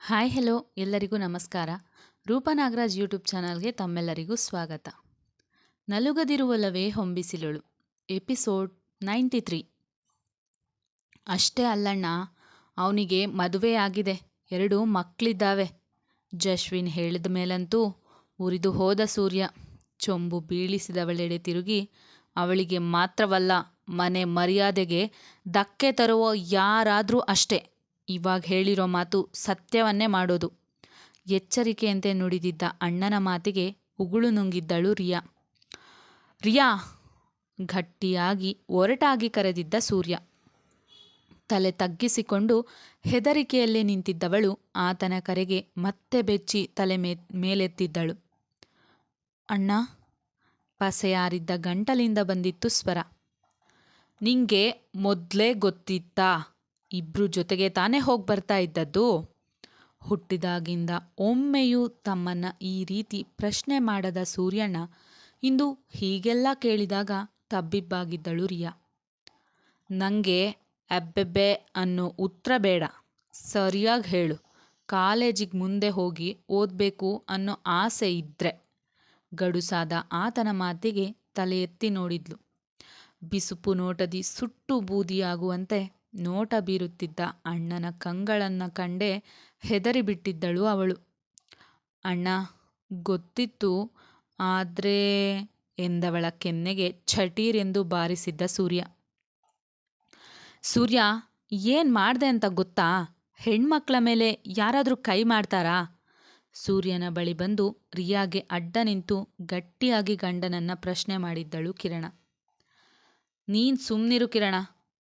Hi, hello, ಎಲ್ಲರಿಗೂ ನಮಸ್ಕಾರ. ರೂಪನಾಗರಾಜ್ YouTube ಚಾನಲ್ಗೆ ತಮ್ಮೆಲ್ಲರಿಗೂ ಸ್ವಾಗತ. ನಲುಗದಿರುವಲ್ಲವೇ ಹೊಂಬಿಸಿಲಳು. ಎಪಿಸೋಡ್ ನೈಂಟಿ ತ್ರೀ ಅಷ್ಟೇ ಅಲ್ಲಣ್ಣ, ಅವನಿಗೆ ಮದುವೆ ಆಗಿದೆ. ಎರಡು ಮಕ್ಕಳಿದ್ದಾವೆ ಜಶ್ವಿನ್ ಹೇಳಿದ ಮೇಲಂತೂ ಉರಿದು ಹೋದ ಸೂರ್ಯ. ಚೊಂಬು ಬೀಳಿಸಿದವಳೆಡೆ ತಿರುಗಿ, ಅವಳಿಗೆ ಮಾತ್ರವಲ್ಲ, ಮನೆ ಮರ್ಯಾದೆಗೆ ಧಕ್ಕೆ ತರುವ ಯಾರಾದರೂ ಅಷ್ಟೇ. ಇವಾಗ ಹೇಳಿರೋ ಮಾತು ಸತ್ಯವನ್ನೇ ಮಾಡೋದು. ಎಚ್ಚರಿಕೆಯಂತೆ ನುಡಿದಿದ್ದ ಅಣ್ಣನ ಮಾತಿಗೆ ಉಗುಳು ನುಂಗಿದ್ದಳು ರಿಯಾ. ರಿಯಾ! ಗಟ್ಟಿಯಾಗಿ ಒರಟಾಗಿ ಕರೆದಿದ್ದ ಸೂರ್ಯ. ತಲೆ ತಗ್ಗಿಸಿಕೊಂಡು ಹೆದರಿಕೆಯಲ್ಲೇ ನಿಂತಿದ್ದವಳು ಆತನ ಕರೆಗೆ ಮತ್ತೆ ಬೆಚ್ಚಿ ತಲೆ ಮೇ, ಮೇಲೆತ್ತಿದ್ದಳು. ಅಣ್ಣ, ಪಸೆಯಾರಿದ್ದ ಗಂಟಲಿಂದ ಬಂದಿತ್ತು ಸ್ವರ. ನಿಂಗೆ ಮೊದಲೇ ಗೊತ್ತಿತ್ತಾ? ಇಬ್ರು ಜೊತೆಗೆ ತಾನೇ ಹೋಗಿ ಬರ್ತಾ ಇದ್ದದ್ದು. ಹುಟ್ಟಿದಾಗಿಂದ ಒಮ್ಮೆಯೂ ತಮ್ಮನ್ನು ಈ ರೀತಿ ಪ್ರಶ್ನೆ ಮಾಡದ ಸೂರ್ಯಣ್ಣ ಇಂದು ಹೀಗೆಲ್ಲ ಕೇಳಿದಾಗ ತಬ್ಬಿಬ್ಬಾಗಿದ್ದಳು ರಿಯಾ. ನನಗೆ ಅಬ್ಬೆಬ್ಬೆ ಅನ್ನೋ ಉತ್ತರ ಬೇಡ, ಸರಿಯಾಗಿ ಹೇಳು. ಕಾಲೇಜಿಗೆ ಮುಂದೆ ಹೋಗಿ ಓದಬೇಕು ಅನ್ನೋ ಆಸೆ ಇದ್ದರೆ ಗಡುಸಾದ ಆತನ ಮಾತಿಗೆ ತಲೆ ಎತ್ತಿ ನೋಡಿದ್ಲು. ಬಿಸುಪು ನೋಟದಿ ಸುಟ್ಟು ಬೂದಿಯಾಗುವಂತೆ ನೋಟ ಬೀರುತ್ತಿದ್ದ ಅಣ್ಣನ ಕಂಗಳನ್ನು ಕಂಡೇ ಹೆದರಿಬಿಟ್ಟಿದ್ದಳು ಅವಳು. ಅಣ್ಣ, ಗೊತ್ತಿತ್ತು. ಆದ್ರೆ, ಎಂದವಳ ಕೆನ್ನೆಗೆ ಛಟೀರೆಂದು ಬಾರಿಸಿದ್ದ ಸೂರ್ಯ. ಸೂರ್ಯ, ಏನು ಮಾಡ್ದೆ ಅಂತ ಗೊತ್ತಾ? ಹೆಣ್ಮಕ್ಳ ಮೇಲೆ ಯಾರಾದರೂ ಕೈ ಮಾಡ್ತಾರಾ? ಸೂರ್ಯನ ಬಳಿ ಬಂದು ರಿಯಾಗೆ ಅಡ್ಡ ನಿಂತು ಗಟ್ಟಿಯಾಗಿ ಗಂಡನನ್ನ ಪ್ರಶ್ನೆ ಮಾಡಿದ್ದಳು ಕಿರಣ. ನೀನ್ ಸುಮ್ಮನಿರು ಕಿರಣ.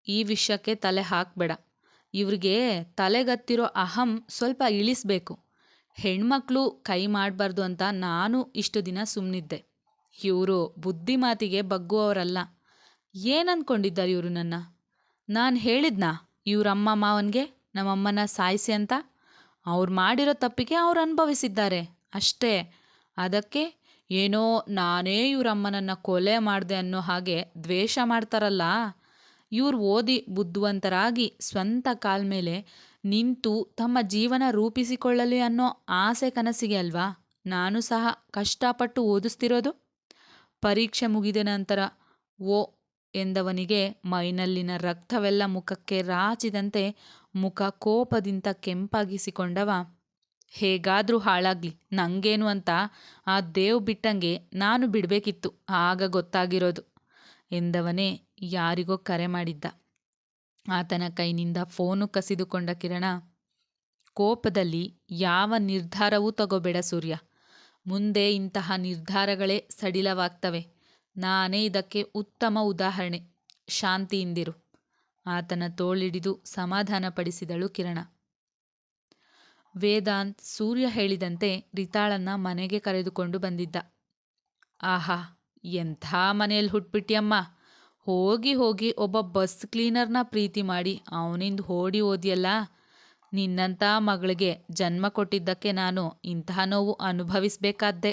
ಈ ವಿಷಯಕ್ಕೆ ತಲೆ ಹಾಕ್ಬೇಡ. ಇವ್ರಿಗೆ ತಲೆಗತ್ತಿರೋ ಅಹಂ ಸ್ವಲ್ಪ ಇಳಿಸ್ಬೇಕು. ಹೆಣ್ಮಕ್ಳು ಕೈ ಮಾಡಬಾರ್ದು ಅಂತ ನಾನು ಇಷ್ಟು ದಿನ ಸುಮ್ಮನಿದ್ದೆ ಇವರು ಬುದ್ಧಿ ಮಾತಿಗೆ ಬಗ್ಗುವವರಲ್ಲ. ಏನು ಅಂದ್ಕೊಂಡಿದ್ದಾರೆ ಇವರು ನನ್ನ? ನಾನು ಹೇಳಿದ್ನಾ ಇವ್ರಮ್ಮ ಮಾವನಿಗೆ, ನಮ್ಮಮ್ಮನ ಸಾಯಿಸಿ ಅಂತ? ಅವ್ರು ಮಾಡಿರೋ ತಪ್ಪಿಗೆ ಅವ್ರು ಅನುಭವಿಸಿದ್ದಾರೆ. ಅಷ್ಟೇ. ಅದಕ್ಕೆ ಏನೋ ನಾನೇ ಇವರಮ್ಮನನ್ನು ಕೊಲೆ ಮಾಡಿದೆ ಅನ್ನೋ ಹಾಗೆ ದ್ವೇಷ ಮಾಡ್ತಾರಲ್ಲ. ಇವ್ರು ಓದಿ ಬುದ್ಧಿವಂತರಾಗಿ ಸ್ವಂತ ಕಾಲ ಮೇಲೆ ನಿಂತು ತಮ್ಮ ಜೀವನ ರೂಪಿಸಿಕೊಳ್ಳಲಿ ಅನ್ನೋ ಆಸೆ ಕನಸಿಗೆ ಅಲ್ವಾ? ನಾನು ಸಹ ಕಷ್ಟಪಟ್ಟು ಓದಿಸ್ತಿರೋದು? ಪರೀಕ್ಷೆ ಮುಗಿದ ನಂತರ, ಓ ಎಂದವನಿಗೆ ಮೈನಲ್ಲಿನ ರಕ್ತವೆಲ್ಲ ಮುಖಕ್ಕೆ ರಾಚಿದಂತೆ ಮುಖ ಕೋಪದಿಂದ ಕೆಂಪಾಗಿಸಿಕೊಂಡವ, ಹೇಗಾದರೂ ಹಾಳಾಗ್ಲಿ, ನಂಗೇನು ಅಂತ ಆ ದೇವ್ ಬಿಟ್ಟಂಗೆ ನಾನು ಬಿಡಬೇಕಿತ್ತು, ಆಗ ಗೊತ್ತಾಗಿರೋದು. ಎಂದವನೇ ಯಾರಿಗೋ ಕರೆ ಮಾಡಿದ್ದ. ಆತನ ಕೈನಿಂದ ಫೋನು ಕಸಿದುಕೊಂಡ ಕಿರಣ, ಕೋಪದಲ್ಲಿ ಯಾವ ನಿರ್ಧಾರವೂ ತಗೋಬೇಡ ಸೂರ್ಯ. ಮುಂದೆ ಇಂತಹ ನಿರ್ಧಾರಗಳೇ ಸಡಿಲವಾಗ್ತವೆ. ನಾನೇ ಇದಕ್ಕೆ ಉತ್ತಮ ಉದಾಹರಣೆ. ಶಾಂತಿಯಿಂದಿರು. ಆತನ ತೋಳಿಡಿದು ಸಮಾಧಾನಪಡಿಸಿದಳು ಕಿರಣ. ವೇದಾಂತ್ ಸೂರ್ಯ ಹೇಳಿದಂತೆ ರಿತಾಳನ್ನ ಮನೆಗೆ ಕರೆದುಕೊಂಡು ಬಂದಿದ್ದ. ಆಹಾ ಎಂಥ ಮನೆಯಲ್ಲಿ ಹುಟ್ಬಿಟ್ಟಿಯಮ್ಮ ಹೋಗಿ ಹೋಗಿ ಒಬ್ಬ ಬಸ್ ಕ್ಲೀನರ್ನ ಪ್ರೀತಿ ಮಾಡಿ ಅವನಿಂದ ಓಡಿ ಓದಿಯಲ್ಲ? ನಿನ್ನಂಥ ಮಗಳಿಗೆ ಜನ್ಮ ಕೊಟ್ಟಿದ್ದಕ್ಕೆ ನಾನು ಇಂತಹ ನೋವು ಅನುಭವಿಸಬೇಕಾದ್ದೆ.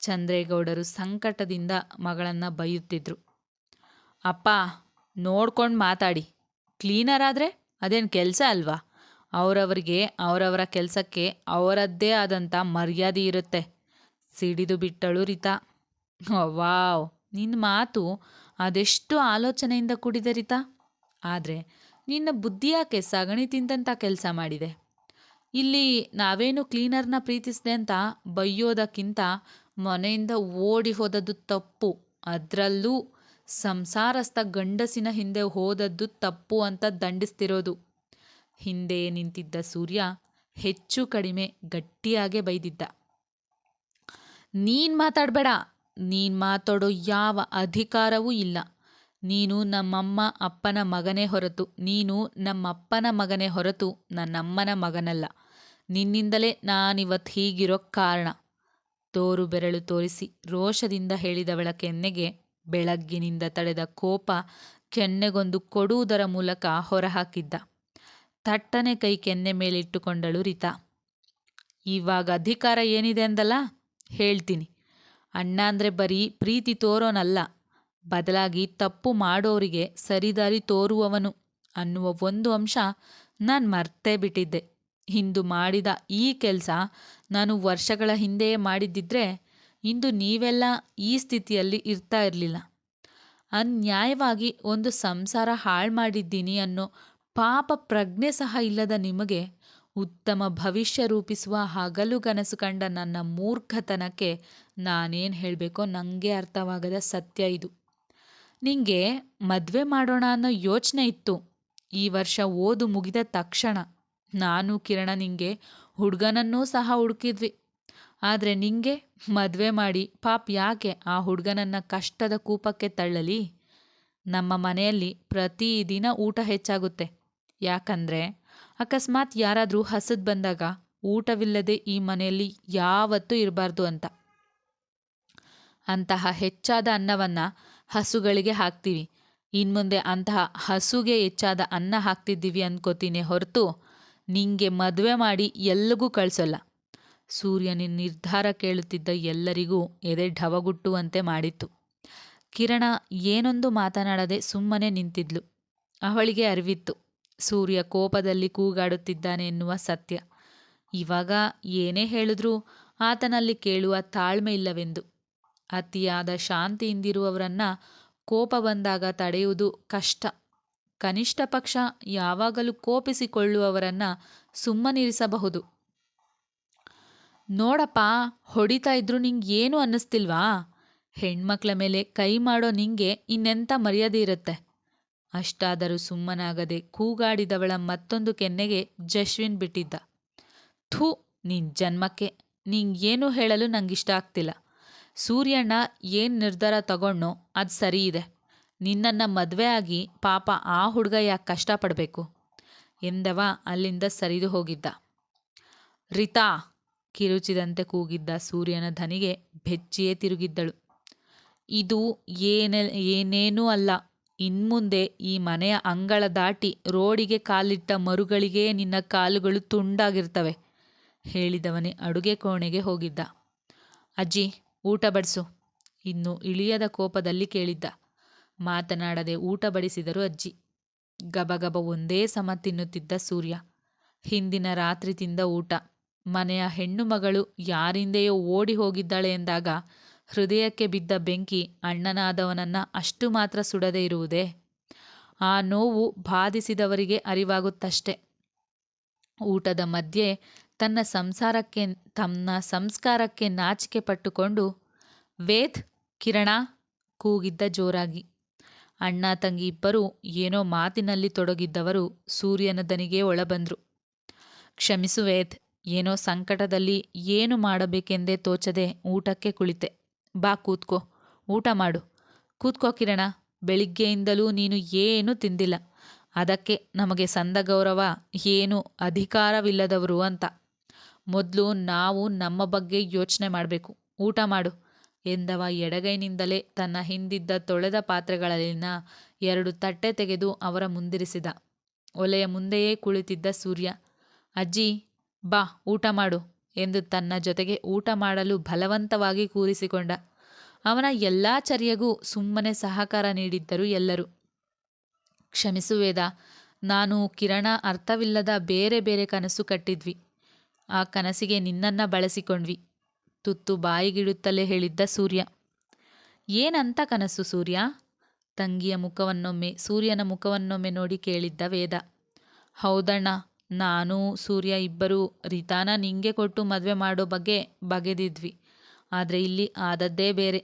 ಚಂದ್ರೇಗೌಡರು ಸಂಕಟದಿಂದ ಮಗಳನ್ನು ಬೈಯುತ್ತಿದ್ರು. ಅಪ್ಪ, ನೋಡ್ಕೊಂಡು ಮಾತಾಡಿ. ಕ್ಲೀನರ್ ಆದರೆ ಅದೇನು ಕೆಲಸ ಅಲ್ವಾ? ಅವರವರಿಗೆ ಅವರವರ ಕೆಲಸಕ್ಕೆ ಅವರದ್ದೇ ಆದಂಥ ಮರ್ಯಾದೆ ಇರುತ್ತೆ. ಸಿಡಿದು ಬಿಟ್ಟಳು ರಿತಾ. ವಾವ್. ನಿನ್ನ ಮಾತು ಅದೆಷ್ಟು ಆಲೋಚನೆಯಿಂದ ಕೂಡಿದೆ ರೀತಾ. ಆದರೆ ನಿನ್ನ ಬುದ್ಧಿ ಯಾಕೆ ಸಗಣಿ ತಿಂದಂಥ ಕೆಲಸ ಮಾಡಿದೆ? ಇಲ್ಲಿ ನಾವೇನು ಕ್ಲೀನರ್ನ ಪ್ರೀತಿಸಿದೆ ಅಂತ ಬೈಯೋದಕ್ಕಿಂತ ಮನೆಯಿಂದ ಓಡಿ ಹೋದದ್ದು ತಪ್ಪು. ಅದರಲ್ಲೂ ಸಂಸಾರಸ್ಥ ಗಂಡಸಿನ ಹಿಂದೆ ಹೋದದ್ದು ತಪ್ಪು ಅಂತ ದಂಡಿಸ್ತಿರೋದು. ಹಿಂದೆ ನಿಂತಿದ್ದ ಸೂರ್ಯ ಹೆಚ್ಚು ಕಡಿಮೆ ಗಟ್ಟಿಯಾಗೆ ಬೈದಿದ್ದ. ನೀನ್ ಮಾತಾಡಬೇಡ. ನೀನ್ ಮಾತಾಡೋ ಯಾವ ಅಧಿಕಾರವೂ ಇಲ್ಲ. ನೀನು ನಮ್ಮಮ್ಮ ಅಪ್ಪನ ಮಗನೇ ಹೊರತು, ನೀನು ನಮ್ಮಪ್ಪನ ಮಗನೇ ಹೊರತು ನನ್ನಮ್ಮನ ಮಗನಲ್ಲ. ನಿನ್ನಿಂದಲೇ ನಾನಿವತ್ ಹೀಗಿರೋ ಕಾರಣ. ತೋರು ಬೆರಳು ತೋರಿಸಿ ರೋಷದಿಂದ ಹೇಳಿದವಳ ಕೆನ್ನೆಗೆ ಬೆಳಗ್ಗಿನಿಂದ ತಡೆದ ಕೋಪ ಕೆನ್ನೆಗೊಂದು ಕೊಡುವುದರ ಮೂಲಕ ಹೊರಹಾಕಿದ್ದ. ತಟ್ಟನೆ ಕೈ ಕೆನ್ನೆ ಮೇಲಿಟ್ಟುಕೊಂಡಳು ರಿತಾ. ಇವಾಗ ಅಧಿಕಾರ ಏನಿದೆ ಅಂದಲ್ಲ? ಹೇಳ್ತೀನಿ. ಅಣ್ಣ ಅಂದರೆ ಬರೀ ಪ್ರೀತಿ ತೋರೋನಲ್ಲ. ಬದಲಾಗಿ ತಪ್ಪು ಮಾಡೋರಿಗೆ ಸರಿದಾರಿ ತೋರುವವನು ಅನ್ನುವ ಒಂದು ಅಂಶ ನಾನು ಮರ್ತೇ ಬಿಟ್ಟಿದ್ದೆ. ಇಂದು ಮಾಡಿದ ಈ ಕೆಲಸ ನಾನು ವರ್ಷಗಳ ಹಿಂದೆಯೇ ಮಾಡಿದ್ದಿದ್ರೆ ಇಂದು ನೀವೆಲ್ಲ ಈ ಸ್ಥಿತಿಯಲ್ಲಿ ಇರ್ತಾ ಇರಲಿಲ್ಲ. ಅನ್ಯಾಯವಾಗಿ ಒಂದು ಸಂಸಾರ ಹಾಳು ಮಾಡಿದ್ದೀನಿ ಅನ್ನೋ ಪಾಪ ಪ್ರಜ್ಞೆ ಸಹ ಇಲ್ಲದ ನಿಮಗೆ ಉತ್ತಮ ಭವಿಷ್ಯ ರೂಪಿಸುವ ಹಗಲುಗನಸು ಕಂಡ ನನ್ನ ಮೂರ್ಖತನಕ್ಕೆ ನಾನೇನು ಹೇಳಬೇಕೋ ನನಗೆ ಅರ್ಥವಾಗದ ಸತ್ಯ ಇದು. ನಿಂಗೆ ಮದುವೆ ಮಾಡೋಣ ಅನ್ನೋ ಯೋಚನೆ ಇತ್ತು. ಈ ವರ್ಷ ಓದು ಮುಗಿದ ತಕ್ಷಣ ನಾನು ಕಿರಣ ನಿಂಗೆ ಹುಡುಗನನ್ನೂ ಸಹ ಹುಡುಕಿದ್ವಿ. ಆದರೆ ನಿಂಗೆ ಮದುವೆ ಮಾಡಿ ಪಾಪ್ ಯಾಕೆ ಆ ಹುಡುಗನನ್ನ ಕಷ್ಟದ ಕೂಪಕ್ಕೆ ತಳ್ಳಲಿ? ನಮ್ಮ ಮನೆಯಲ್ಲಿ ಪ್ರತಿದಿನ ಊಟ ಹೆಚ್ಚಾಗುತ್ತೆ. ಯಾಕಂದರೆ ಅಕಸ್ಮಾತ್ ಯಾರಾದರೂ ಹಸಿದು ಬಂದಾಗ ಊಟವಿಲ್ಲದೆ ಈ ಮನೆಯಲ್ಲಿ ಯಾವತ್ತೂ ಇರಬಾರ್ದು ಅಂತ. ಅಂತಹ ಹೆಚ್ಚಾದ ಅನ್ನವನ್ನು ಹಸುಗಳಿಗೆ ಹಾಕ್ತೀವಿ. ಇನ್ಮುಂದೆ ಅಂತಹ ಹಸುಗೆ ಹೆಚ್ಚಾದ ಅನ್ನ ಹಾಕ್ತಿದ್ದೀವಿ ಅನ್ಕೋತೀನಿ ಹೊರತು ನಿಂಗೆ ಮದುವೆ ಮಾಡಿ ಎಲ್ಲಿಗೂ ಕಳಿಸೋಲ್ಲ. ಸೂರ್ಯನ ನಿರ್ಧಾರ ಕೇಳುತ್ತಿದ್ದ ಎಲ್ಲರಿಗೂ ಎದೆ ಢವಗುಟ್ಟುವಂತೆ ಮಾಡಿತ್ತು. ಕಿರಣ ಏನೊಂದು ಮಾತನಾಡದೆ ಸುಮ್ಮನೆ ನಿಂತಿದ್ಲು. ಅವಳಿಗೆ ಅರಿವಿತ್ತು. ಸೂರ್ಯ ಕೋಪದಲ್ಲಿ ಕೂಗಾಡುತ್ತಿದ್ದಾನೆ ಎನ್ನುವ ಸತ್ಯ. ಇವಾಗ ಏನೇ ಹೇಳಿದ್ರೂ ಆತನಲ್ಲಿ ಕೇಳುವ ತಾಳ್ಮೆ ಇಲ್ಲವೆಂದು. ಅತಿಯಾದ ಶಾಂತಿಯಿಂದಿರುವವರನ್ನ ಕೋಪ ಬಂದಾಗ ತಡೆಯುವುದು ಕಷ್ಟ. ಕನಿಷ್ಠ ಪಕ್ಷ ಯಾವಾಗಲೂ ಕೋಪಿಸಿಕೊಳ್ಳುವವರನ್ನ ಸುಮ್ಮನಿರಿಸಬಹುದು. ನೋಡಪ್ಪ, ಹೊಡಿತಾ ಇದ್ರೂ ನಿಂಗೆ ಏನು ಅನ್ನಿಸ್ತಿಲ್ವಾ? ಹೆಣ್ಮಕ್ಳ ಮೇಲೆ ಕೈ ಮಾಡೋ ನಿಂಗೆ ಇನ್ನೆಂಥ ಮರ್ಯಾದೆ ಇರುತ್ತೆ. ಅಷ್ಟಾದರೂ ಸುಮ್ಮನಾಗದೆ ಕೂಗಾಡಿದವಳ ಮತ್ತೊಂದು ಕೆನ್ನೆಗೆ ಜಶ್ವಿನ್ ಬಿಟ್ಟಿದ್ದ. ಥೂ, ನಿನ್ ಜನ್ಮಕ್ಕೆ ನಿಂಗೇನು ಹೇಳಲು ನಂಗಿಷ್ಟ ಆಗ್ತಿಲ್ಲ. ಸೂರ್ಯಣ್ಣ ಏನು ನಿರ್ಧಾರ ತಗೊಂಡೋ ಅದು ಸರಿ ಇದೆ. ನಿನ್ನನ್ನು ಮದುವೆ ಆಗಿ ಪಾಪ ಆ ಹುಡುಗ ಯಾಕೆ ಕಷ್ಟಪಡಬೇಕು? ಎಂದವ ಅಲ್ಲಿಂದ ಸರಿದು ಹೋಗಿದ್ದ. ರಿತಾ, ಕಿರುಚಿದಂತೆ ಕೂಗಿದ್ದ ಸೂರ್ಯನ ಧನಿಗೆ ಬೆಚ್ಚಿಯೇ ತಿರುಗಿದ್ದಳು. ಇದು ಏನೇ ಏನೇನೂ ಅಲ್ಲ. ಇನ್ಮುಂದೆ ಈ ಮನೆಯ ಅಂಗಳ ದಾಟಿ ರೋಡಿಗೆ ಕಾಲಿಟ್ಟ ಮರುಗಳಿಗೇ ನಿನ್ನ ಕಾಲುಗಳು ತುಂಡಾಗಿರ್ತವೆ, ಹೇಳಿದವನೇ ಅಡುಗೆ ಕೋಣೆಗೆ ಹೋಗಿದ್ದ. ಅಜ್ಜಿ, ಊಟ ಬಡಿಸು, ಇನ್ನು ಇಳಿಯದ ಕೋಪದಲ್ಲಿ ಕೇಳಿದ್ದ. ಮಾತನಾಡದೆ ಊಟ ಬಡಿಸಿದರು ಅಜ್ಜಿ. ಗಬಗಬ ಒಂದೇ ಸಮ ತಿನ್ನುತ್ತಿದ್ದ ಸೂರ್ಯ. ಹಿಂದಿನ ರಾತ್ರಿ ತಿಂದ ಊಟ. ಮನೆಯ ಹೆಣ್ಣು ಮಗಳು ಯಾರಿಂದೆಯೋ ಓಡಿ ಹೋಗಿದ್ದಾಳೆ ಎಂದಾಗ ಹೃದಯಕ್ಕೆ ಬಿದ್ದ ಬೆಂಕಿ ಅಣ್ಣನಾದವನನ್ನ ಅಷ್ಟು ಮಾತ್ರ ಸುಡದೇ ಇರುವುದೇ? ಆ ನೋವು ಬಾಧಿಸಿದವರಿಗೆ ಅರಿವಾಗುತ್ತಷ್ಟೆ. ಊಟದ ಮಧ್ಯೆ ತನ್ನ ಸಂಸಾರಕ್ಕೆ, ತನ್ನ ಸಂಸ್ಕಾರಕ್ಕೆ ನಾಚಿಕೆ ಪಟ್ಟುಕೊಂಡು ವೇದ್, ಕಿರಣ ಕೂಗಿದ್ದ ಜೋರಾಗಿ. ಅಣ್ಣ, ತಂಗಿ ಇಬ್ಬರು ಏನೋ ಮಾತಿನಲ್ಲಿ ತೊಡಗಿದ್ದವರು ಸೂರ್ಯನ ದನಿಗೆ ಒಳಬಂದ್ರು. ಕ್ಷಮಿಸು ವೇದ್, ಏನೋ ಸಂಕಟದಲ್ಲಿ ಏನು ಮಾಡಬೇಕೆಂದೇ ತೋಚದೆ ಊಟಕ್ಕೆ ಕುಳಿತೆ. ಬಾ ಕೂತ್ಕೋ, ಊಟ ಮಾಡು. ಕೂತ್ಕೋ ಕಿರಣ, ಬೆಳಿಗ್ಗೆಯಿಂದಲೂ ನೀನು ಏನೂ ತಿಂದಿಲ್ಲ. ಅದಕ್ಕೆ ನಮಗೆ ಸಂದ ಗೌರವ ಏನು ಅಧಿಕಾರವಿಲ್ಲದವರು ಅಂತ. ಮೊದಲು ನಾವು ನಮ್ಮ ಬಗ್ಗೆ ಯೋಚನೆ ಮಾಡಬೇಕು. ಊಟ ಮಾಡು. ಎಂದವ ಎಡಗೈನಿಂದಲೇ ತನ್ನ ಹಿಂದಿದ್ದ ತೊಳೆದ ಪಾತ್ರೆಗಳಲ್ಲಿನ ಎರಡು ತಟ್ಟೆ ತೆಗೆದು ಅವರ ಮುಂದಿರಿಸಿದ. ಒಲೆಯ ಮುಂದೆಯೇ ಕುಳಿತಿದ್ದ ಸೂರ್ಯ. ಅಜ್ಜಿ, ಬಾ, ಊಟ ಮಾಡು. ಎಂದು ತನ್ನ ಜೊತೆಗೆ ಊಟ ಮಾಡಲು ಬಲವಂತವಾಗಿ ಕೂರಿಸಿಕೊಂಡ. ಅವನ ಎಲ್ಲಾ ಚರ್ಯೆಗೂ ಸುಮ್ಮನೆ ಸಹಕಾರ ನೀಡಿದ್ದರು ಎಲ್ಲರೂ. ಕ್ಷಮಿಸು ವೇದ, ನಾನು ಕಿರಣ ಅರ್ಥವಿಲ್ಲದ ಬೇರೆ ಬೇರೆ ಕನಸು ಕಟ್ಟಿದ್ವಿ. ಆ ಕನಸಿಗೆ ನಿನ್ನನ್ನ ಬಳಸಿಕೊಂಡ್ವಿ. ತುತ್ತು ಬಾಯಿಗಿಡುತ್ತಲೇ ಹೇಳಿದ್ದ ಸೂರ್ಯ. ಏನಂತ ಕನಸು ಸೂರ್ಯ? ತಂಗಿಯ ಮುಖವನ್ನೊಮ್ಮೆ, ಸೂರ್ಯನ ಮುಖವನ್ನೊಮ್ಮೆ ನೋಡಿ ಕೇಳಿದ್ದ ವೇದ. ಹೌದಣ್ಣ ನಾನು, ಸೂರ್ಯ ಇಬ್ಬರು ರೀತಾನ ನಿಂಗೆ ಕೊಟ್ಟು ಮದುವೆ ಮಾಡೋ ಬಗ್ಗೆ ಬಗೆದಿದ್ವಿ. ಆದರೆ ಇಲ್ಲಿ ಆದದ್ದೇ ಬೇರೆ.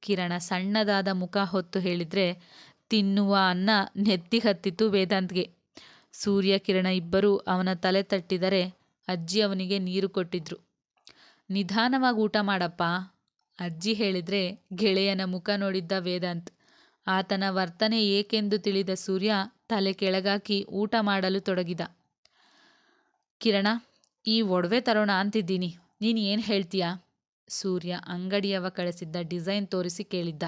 ಕಿರಣ ಸಣ್ಣದಾದ ಮುಖ ಹೊತ್ತು ಹೇಳಿದರೆ ತಿನ್ನುವ ಅನ್ನ ನೆತ್ತಿ ಹತ್ತಿತು ವೇದಾಂತ್ಗೆ. ಸೂರ್ಯ, ಕಿರಣ ಇಬ್ಬರೂ ಅವನ ತಲೆ ತಟ್ಟಿದರೆ ಅಜ್ಜಿ ಅವನಿಗೆ ನೀರು ಕೊಟ್ಟಿದ್ರು. ನಿಧಾನವಾಗಿ ಊಟ ಮಾಡಪ್ಪ, ಅಜ್ಜಿ ಹೇಳಿದರೆ ಗೆಳೆಯನ ಮುಖ ನೋಡಿದ್ದ ವೇದಾಂತ್. ಆತನ ವರ್ತನೆ ಏಕೆಂದು ತಿಳಿದ ಸೂರ್ಯ ತಲೆ ಕೆಳಗಾಕಿ ಊಟ ಮಾಡಲು ತೊಡಗಿದ. ಕಿರಣ, ಈ ಒಡವೆ ತರೋಣ ಅಂತಿದ್ದೀನಿ. ನೀನು ಏನು ಹೇಳ್ತೀಯಾ? ಸೂರ್ಯ ಅಂಗಡಿಯವ ಕಳಿಸಿದ್ದ ಡಿಸೈನ್ ತೋರಿಸಿ ಕೇಳಿದ್ದ.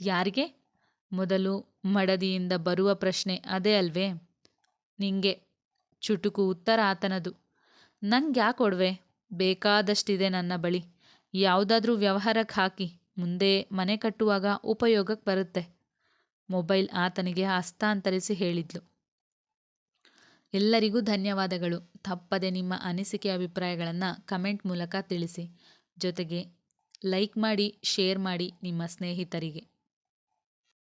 ಯಾರಿಗೆ? ಮೊದಲು ಮಡದಿಯಿಂದ ಬರುವ ಪ್ರಶ್ನೆ ಅದೇ ಅಲ್ವೇ? ನಿಂಗೆ ಚುಟುಕು ಉತ್ತರ ಆತನದು. ನಂಗೆ ಯಾಕೆ ಒಡವೆ? ಬೇಕಾದಷ್ಟಿದೆ ನನ್ನ ಬಳಿ. ಯಾವುದಾದ್ರೂ ವ್ಯವಹಾರಕ್ಕೆ ಹಾಕಿ, ಮುಂದೆ ಮನೆ ಕಟ್ಟುವಾಗ ಉಪಯೋಗಕ್ಕೆ ಬರುತ್ತೆ. ಮೊಬೈಲ್ ಆತನಿಗೆ ಹಸ್ತಾಂತರಿಸಿ ಹೇಳಿದ್ಲು. ಎಲ್ಲರಿಗೂ ಧನ್ಯವಾದಗಳು. ತಪ್ಪದೆ ನಿಮ್ಮ ಅನಿಸಿಕೆ ಅಭಿಪ್ರಾಯಗಳನ್ನು ಕಮೆಂಟ್ ಮೂಲಕ ತಿಳಿಸಿ. ಜೊತೆಗೆ ಲೈಕ್ ಮಾಡಿ, ಶೇರ್ ಮಾಡಿ ನಿಮ್ಮ ಸ್ನೇಹಿತರಿಗೆ.